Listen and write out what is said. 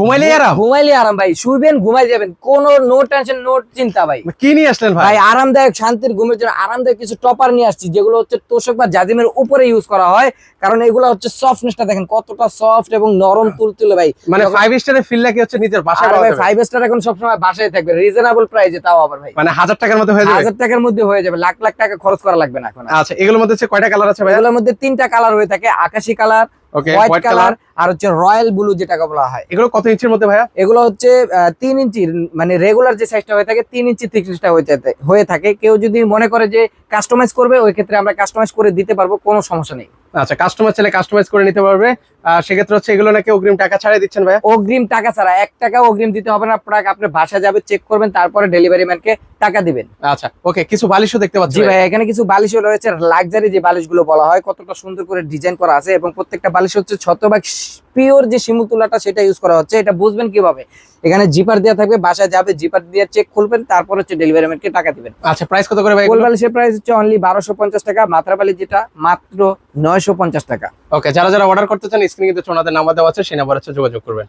ঘুমাইলে আরাম? ঘুমাইলে আরাম ভাই শুইবেন ঘুমাই যাবেন। কোনো নো টেনশন নো চিন্তা ভাই। কি নিয়ে আসলেন ভাই? ভাই আরামদায়ক শান্তির ঘুমের জন্য আরামদায়ক কিছু টপার নিয়ে আসছি যেগুলো হচ্ছে তোষক বা জাজিমের উপরে ইউজ করা হয়। কারণ এগুলো হচ্ছে সফটনেসটা দেখেন কতটা সফট এবং নরম তুলতুলে ভাই। মানে ফাইভ স্টারের ফিল কি হচ্ছে নিজের বাসায় ভাই ফাইভ স্টার এখন সবসময় বাসায় থাকবে রিজনেবল প্রাইসে তাও আবার ভাই। মানে হাজার টাকার মধ্যে হয়ে যাবে? হাজার টাকার মধ্যে হয়ে যাবে লাখ লাখ টাকা খরচ করা লাগবে না এখন আচ্ছা এগুলোর মধ্যে কয়টা কালার আছে ভাই এগুলোর মধ্যে তিনটা কালার হয়ে থাকে আকাশি colour okay white white colour colour আর হচ্ছে রয়্যাল ব্লু যেটাকে বলা হয়। এগুলো কত ইঞ্চির মধ্যে ভাইয়া? এগুলো হচ্ছে তিন ইঞ্চি মানে রেগুলার যে সাইজটা হয়ে থাকে তিন ইঞ্চি থিকনেসটা হয়ে হয়ে থাকে। কেউ যদি মনে করে যে কাস্টমাইজ করবে ওই ক্ষেত্রে আমরা কাস্টমাইজ করে দিতে পারব কোনো সমস্যা নেই। আচ্ছা কাস্টমার চাইলে কাস্টমাইজ করে নিতে পারবে। সেক্ষেত্রে হচ্ছে এগুলো নাকি অগ্রিম টাকা ছাড়াই দিচ্ছেন ভাইয়া? অগ্রিম টাকা ছাড়া এক টাকা অগ্রিম দিতে হবে না প্রোডাক্ট আপনার বাসায় যাবে চেক করবেন তারপরে ডেলিভারি ম্যানকে টাকা দিবেন। আচ্ছা ওকে কিছু বালিশও দেখতে পাচ্ছি জি ভাই এখানে কিছু বালিশও রয়েছে লাক্সারি যে বালিশগুলো বলা হয় কতটা সুন্দর করে ডিজাইন করা আছে এবং প্রত্যেকটা বালিশ হচ্ছে শতভাগ পিওর যে শিমু তুলাটা সেটা ইউজ করা হচ্ছে এটা বুঝবেন কীভাবে? এখানে জিপার দেওয়া থাকবে বাসায় যাবে জিপার দিয়ে চেক খুলবেন তারপর হচ্ছে ডেলিভারি ম্যানকে টাকা দিবেন। আচ্ছা প্রাইস কত করে ভাই কোল বালিশের প্রাইস হচ্ছে অনলি বারোশো টাকা মাত্রা বালিশ যেটা মাত্র নয়শো পঞ্চাশ টাকা। ওকে যারা যারা অর্ডার করতে চান স্ক্রিনে কিন্তু ওনাদের নাম্বার দেওয়া আছে, সেই নাম্বার হচ্ছে যোগাযোগ করবেন।